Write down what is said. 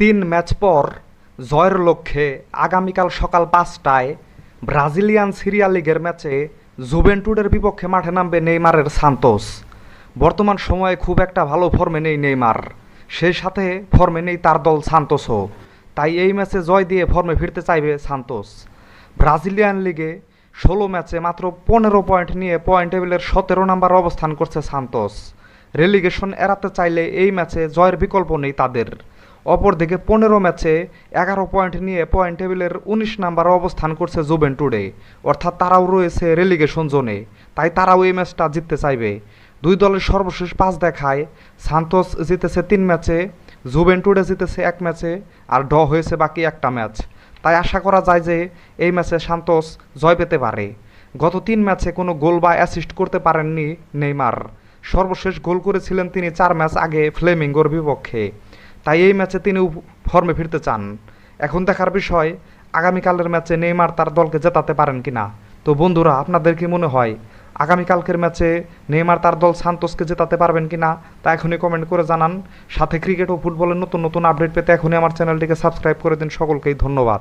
তিন ম্যাচ পর জয়ের লক্ষ্যে আগামীকাল সকাল পাঁচটায় ব্রাজিলিয়ান সিরিয়া লিগের ম্যাচে জুভেন্টুডের বিপক্ষে মাঠে নামবে নেইমারের সান্তোস। বর্তমান সময়ে খুব একটা ভালো ফর্মে নেই নেইমার। সেই সাথে ফর্মে নেই তার দল সান্তোসও। তাই এই ম্যাচে জয় দিয়ে ফর্মে ফিরতে চাইবে সান্তোস। ব্রাজিলিয়ান লিগে ষোলো ম্যাচে মাত্র পনেরো পয়েন্ট নিয়ে পয়েন্ট টেবিলের সতেরো নম্বর অবস্থান করছে সান্তোস। রেলিগেশন এড়াতে চাইলে এই ম্যাচে জয়ের বিকল্প নেই তাদের। অপরদিকে পনেরো ম্যাচে এগারো পয়েন্ট নিয়ে পয়েন্ট টেবিলের উনিশ নাম্বার অবস্থান করছে জুবেন টুডে অর্থাৎ তারাও রয়েছে রেলিগেশন জোনে তাই তারাও এই ম্যাচটা জিততে চাইবে। দুই দলের সর্বশেষ পাঁচ দেখায় সান্তোস জিতেছে তিন ম্যাচে, জুভেন্টুডে জিতেছে এক ম্যাচে, আর ড হয়েছে বাকি একটা ম্যাচ। তাই আশা করা যায় যে এই ম্যাচে সান্তোস জয় পেতে পারে। গত তিন ম্যাচে কোনো গোল বা অ্যাসিস্ট করতে পারেননি নেইমার। সর্বশেষ গোল করেছিলেন তিনি চার ম্যাচ আগে ফ্লেমিঙ্গোর বিপক্ষে। তাই এই ম্যাচে তিনি ফর্মে ফিরতে চান। এখন দেখার বিষয়, আগামীকালের ম্যাচে নেইমার তার দলকে জেতাতে পারেন কি না তো বন্ধুরা, আপনাদের কি মনে হয়, আগামীকালকের ম্যাচে নেইমার তার দল সান্তোসকে জেতাতে পারবেন কি না তা এখনই কমেন্ট করে জানান। সাথে ক্রিকেট ও ফুটবলের নতুন নতুন আপডেট পেতে এখনই আমার চ্যানেলটিকে সাবস্ক্রাইব করে দিন। সকলকেই ধন্যবাদ।